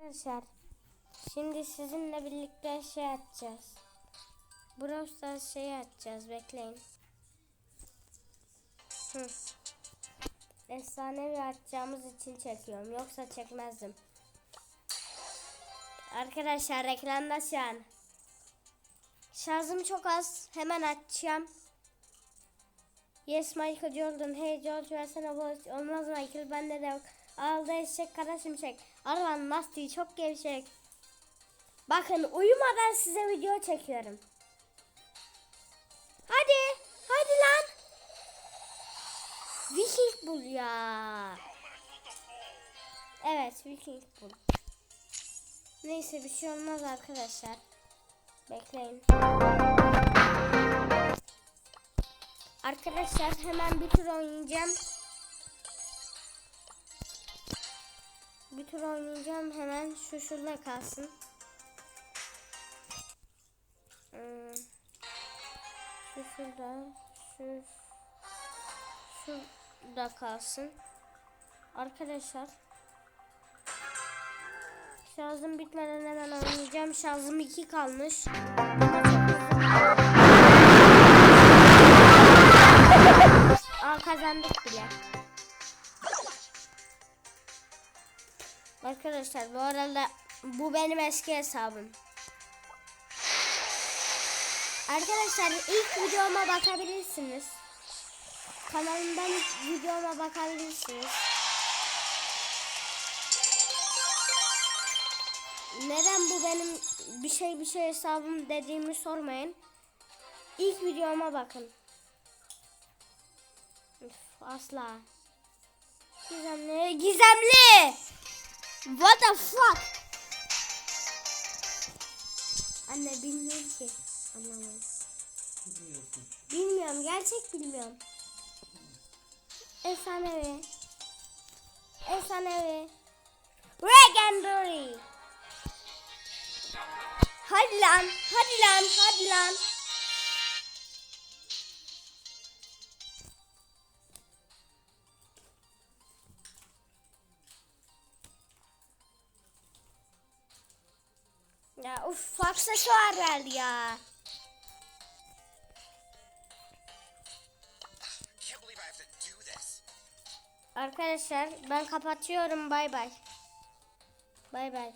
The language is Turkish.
Arkadaşlar şimdi sizinle birlikte şey atacağız. Brawl Stars şeyi atacağız bekleyin. Hı. Efsanevi atacağımız için çekiyorum yoksa çekmezdim. Arkadaşlar reklamda şu an. Şarjım çok az hemen açacağım. Yes Michael Jordan. Hey George versene bu olmaz Michael bende de yok. Aldı eşek kara şimşek. Arvan lastiği çok gevşek. Bakın uyumadan size video çekiyorum. Hadi. Hadi lan. Viking bul ya. Evet Viking bul. Neyse bir şey olmaz arkadaşlar. Bekleyin. Arkadaşlar hemen bir tur oynayacağım. Bir tur oynayacağım hemen şu şurada kalsın. Hmm. Şu şurada, şu şurada kalsın. Arkadaşlar şarjım bitmeden hemen oynayacağım. Şarjım 2 kalmış. Kazandık bile. Arkadaşlar bu arada bu benim eski hesabım. Arkadaşlar ilk videoma bakabilirsiniz. Kanalımdan videoma bakabilirsiniz. Neden bu benim bir şey bir şey hesabım dediğimi sormayın. İlk videoma bakın. Asla. Gizemli. Gizemli. What the fuck? Anne bilmiyorum ki. Anlamadım. Bilmiyorum. Gerçek bilmiyorum. Efsanevi. Efsanevi. Legendary. Hadi lan. Hadi lan. Hadi lan. Ya uf aksesuar verdi ya. Arkadaşlar ben kapatıyorum bay bay. Bay bay.